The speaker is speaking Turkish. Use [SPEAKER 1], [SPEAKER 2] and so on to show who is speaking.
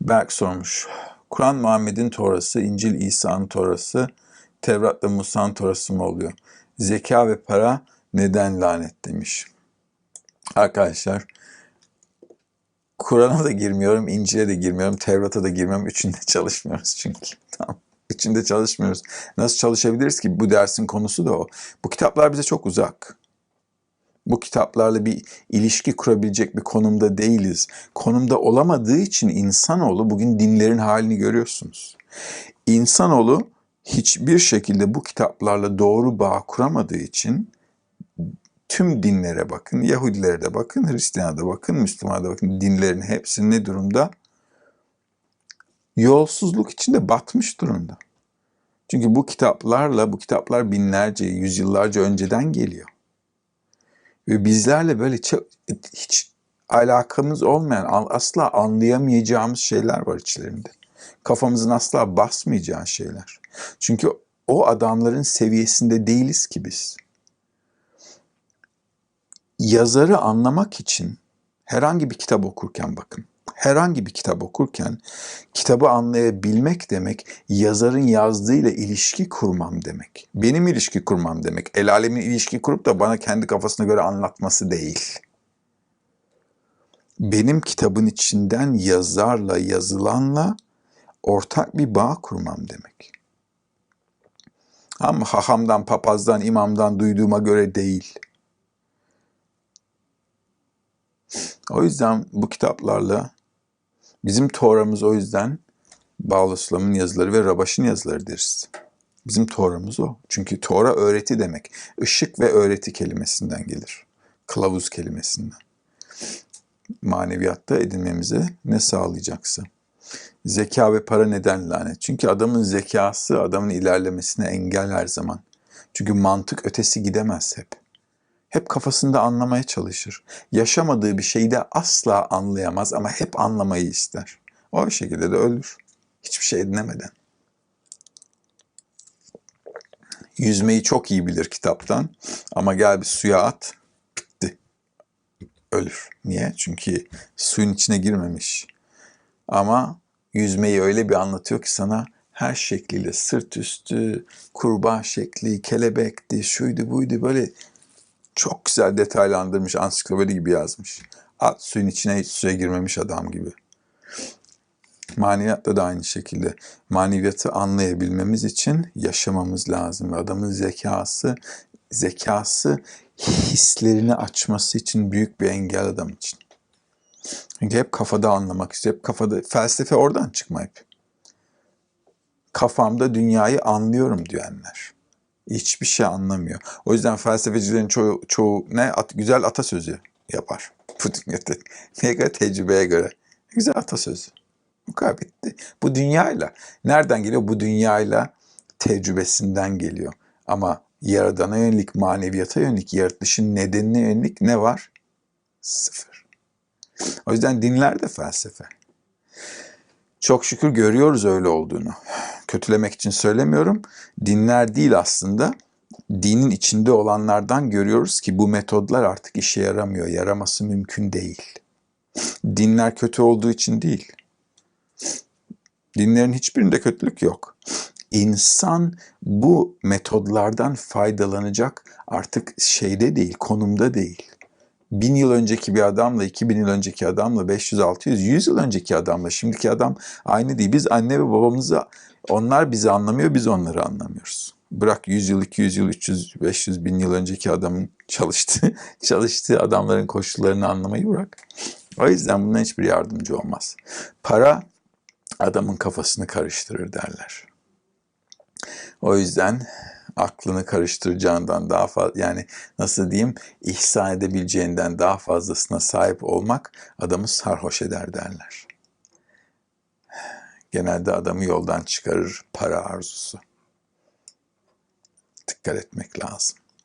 [SPEAKER 1] Berk sormuş. Kur'an Muhammed'in Torası, İncil İsa'nın Torası, Tevrat da Musa'nın Torası mı oluyor? Zeka ve para neden lanet demiş. Arkadaşlar Kur'an'a da girmiyorum, İncil'e de girmiyorum, Tevrat'a da girmiyorum. Üçünde çalışmıyoruz çünkü. Tamam. Üçünde çalışmıyoruz. Nasıl çalışabiliriz ki? Bu dersin konusu da o. Bu kitaplar bize çok uzak. Bu kitaplarla bir ilişki kurabilecek bir konumda değiliz. Konumda olamadığı için insanoğlu bugün dinlerin halini görüyorsunuz. İnsanoğlu hiçbir şekilde bu kitaplarla doğru bağ kuramadığı için tüm dinlere bakın, Yahudilere de bakın, Hristiyan'a da bakın, Müslüman'a da bakın, dinlerin hepsi ne durumda? Yolsuzluk içinde batmış durumda. Çünkü bu kitaplarla, bu kitaplar binlerce, yüzyıllarca önceden geliyor. Ve bizlerle böyle çok, hiç alakamız olmayan, asla anlayamayacağımız şeyler var içlerinde. Kafamızın asla basmayacağı şeyler. Çünkü o adamların seviyesinde değiliz ki biz. Yazarı anlamak için herhangi bir kitap okurken bakın. Herhangi bir kitap okurken kitabı anlayabilmek demek yazarın yazdığıyla ilişki kurmam demek. Benim ilişki kurmam demek. El alemin ilişki kurup da bana kendi kafasına göre anlatması değil. Benim kitabın içinden yazarla yazılanla ortak bir bağ kurmam demek. Ama hahamdan, papazdan, imamdan duyduğuma göre değil. O yüzden bu kitaplarla bizim Tora'mız o yüzden Bağlaslam'ın yazıları ve Rabaş'ın yazıları deriz. Bizim Tora'mız o. Çünkü Tora öğreti demek. Işık ve öğreti kelimesinden gelir. Kılavuz kelimesinden. Maneviyatta edinmemize ne sağlayacaksa. Zeka ve para neden lanet? Çünkü adamın zekası adamın ilerlemesine engel her zaman. Çünkü mantık ötesi gidemez hep. Hep kafasında anlamaya çalışır. Yaşamadığı bir şeyi de asla anlayamaz ama hep anlamayı ister. O şekilde de ölür. Hiçbir şey edinemeden. Yüzmeyi çok iyi bilir kitaptan ama gel bir suya at, bitti. Ölür. Niye? Çünkü suyun içine girmemiş. Ama yüzmeyi öyle bir anlatıyor ki sana her şekliyle sırt üstü, kurbağa şekli, kelebekti, şuydu buydu böyle çok güzel detaylandırmış, ansiklopedi gibi yazmış. At suyun içine hiç suya girmemiş adam gibi. Maneviyatta da aynı şekilde. Maneviyatı anlayabilmemiz için yaşamamız lazım. Adamın zekası, zekası hislerini açması için büyük bir engel adam için. Çünkü hep kafada anlamak istiyor. Hep kafada, felsefe oradan çıkma hep. Kafamda dünyayı anlıyorum diyenler. Hiçbir şey anlamıyor. O yüzden felsefecilerin çoğu, çoğu ne at, güzel atasözü yapar. Neye göre? Tecrübeye göre. Güzel atasözü. Bu kadar bitti. Bu dünyayla. Nereden geliyor? Bu dünyayla tecrübesinden geliyor. Ama yaradana yönelik, maneviyata yönelik, yaratılışın nedenine yönelik ne var? Sıfır. O yüzden dinler de felsefe. Çok şükür görüyoruz öyle olduğunu. Kötülemek için söylemiyorum. Dinler değil aslında. Dinin içinde olanlardan görüyoruz ki bu metodlar artık işe yaramıyor. Yaraması mümkün değil. Dinler kötü olduğu için değil. Dinlerin hiçbirinde kötülük yok. İnsan bu metodlardan faydalanacak artık şeyde değil, konumda değil. Bin yıl önceki bir adamla, iki bin yıl önceki adamla, 500, 600, 100 yıl önceki adamla, şimdiki adam aynı değil. Biz anne ve babamızı, onlar bizi anlamıyor, biz onları anlamıyoruz. Bırak 100 yıl, 200 yıl, 300, 500 bin yıl önceki adamın çalıştığı, çalıştığı adamların koşullarını anlamayı bırak. O yüzden buna hiçbir yardımcı olmaz. Para adamın kafasını karıştırır derler. O yüzden aklını karıştıracağından daha fazla yani nasıl diyeyim ihsan edebileceğinden daha fazlasına sahip olmak adamı sarhoş eder derler. Genelde adamı yoldan çıkarır para arzusu. Dikkat etmek lazım.